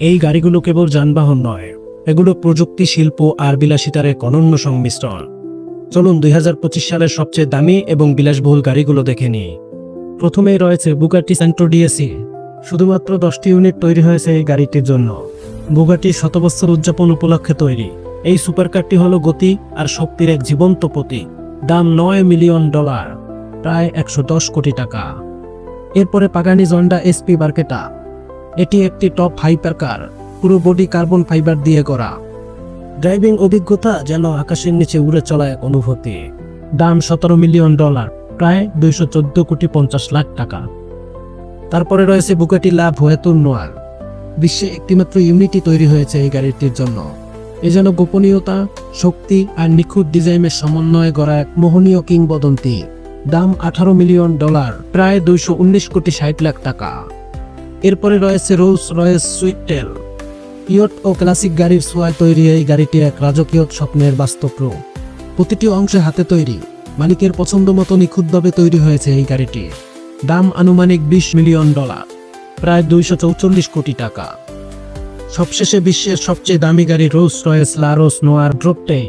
এই গাড়িগুলো কেবল যানবাহন নয়, এগুলো প্রযুক্তি শিল্প আর বিলাসিতার এক অনন্য সংমিশ্রণ। চলুন দুই হাজার পঁচিশ সালের সবচেয়ে দামি এবং বিলাসবহুল গাড়িগুলো দেখে নিই। প্রথমেই রয়েছে বুগাটি সেন্ট্রো ডিএসি শুধুমাত্র দশটি ইউনিট তৈরি হয়েছে এই গাড়িটির জন্য। বুগাটি শতবৎসর উদযাপন উপলক্ষে তৈরি। এই সুপারকারটি হলো গতি আর শক্তির এক জীবন্ত প্রতীক। দাম নয় মিলিয়ন ডলার, প্রায় একশো দশ কোটি টাকা। এরপরে পাগানি জন্ডা এসপি বার্কেটা। এটি একটি টপ হাইপার কার পুরো বডি কার্বন ফাইবার দিয়ে করা ড্রাইভিং অভিজ্ঞতা যেন আকাশের নিচে উড়ে চলা এক অনুভূতি। দাম সতেরো মিলিয়ন ডলার প্রায় দুইশো চোদ্দ কোটি পঞ্চাশ লাখ টাকা। তারপরে রয়েছে বুকাটি লাভ হয়েতুন নোয়ার বিশ্বে একটিমাত্র ইউনিটি তৈরি হয়েছে এই গাড়িটির জন্য। এ যেন গোপনীয়তা, শক্তি আর নিখুঁত ডিজাইনের সমন্বয়ে গড়া এক মোহনীয় কিংবদন্তি। দাম আঠারো মিলিয়ন ডলার প্রায় দুইশো উনিশ কোটি ষাট লাখ টাকা। এরপরে রয়েছে রোলস রয়েস সুইটেল ইয়ট ও ক্লাসিক গাড়ির সোয়ায় তৈরি এই গাড়িটি এক রাজকীয় স্বপ্নের বাস্তব রূপ। প্রতিটি অংশে হাতে তৈরি। মালিকের পছন্দ মতো নিখুঁতভাবে তৈরি হয়েছে এই গাড়িটি। দাম আনুমানিক বিশ মিলিয়ন ডলার, প্রায় দুইশো কোটি টাকা। সবশেষে বিশ্বের সবচেয়ে দামি গাড়ি রোলস রয়েস লারোস নোয়ার ড্রোপটে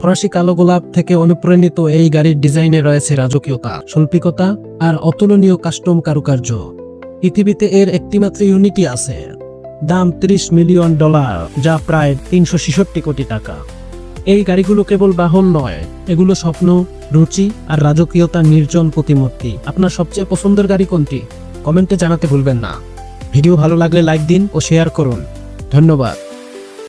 ফরাসি কালো গোলাপ থেকে অনুপ্রাণিত এই গাড়ির ডিজাইনে রয়েছে রাজকীয়তা, শৈল্পিকতা আর অতুলনীয় কাস্টম কারুকার্য। পৃথিবীতে এর একটিমাত্র ইউনিটি আছে। দাম 30 মিলিয়ন ডলার, যা প্রায় তিনশো ছেষট্টি কোটি টাকা। এই গাড়িগুলো কেবল বাহন নয়, এগুলো স্বপ্ন, রুচি আর রাজকীয়তা নির্জন প্রতিমূর্তি। আপনার সবচেয়ে পছন্দের গাড়ি কোনটি? কমেন্টে জানাতে ভুলবেন না। ভিডিও ভালো লাগলে লাইক দিন ও শেয়ার করুন। ধন্যবাদ।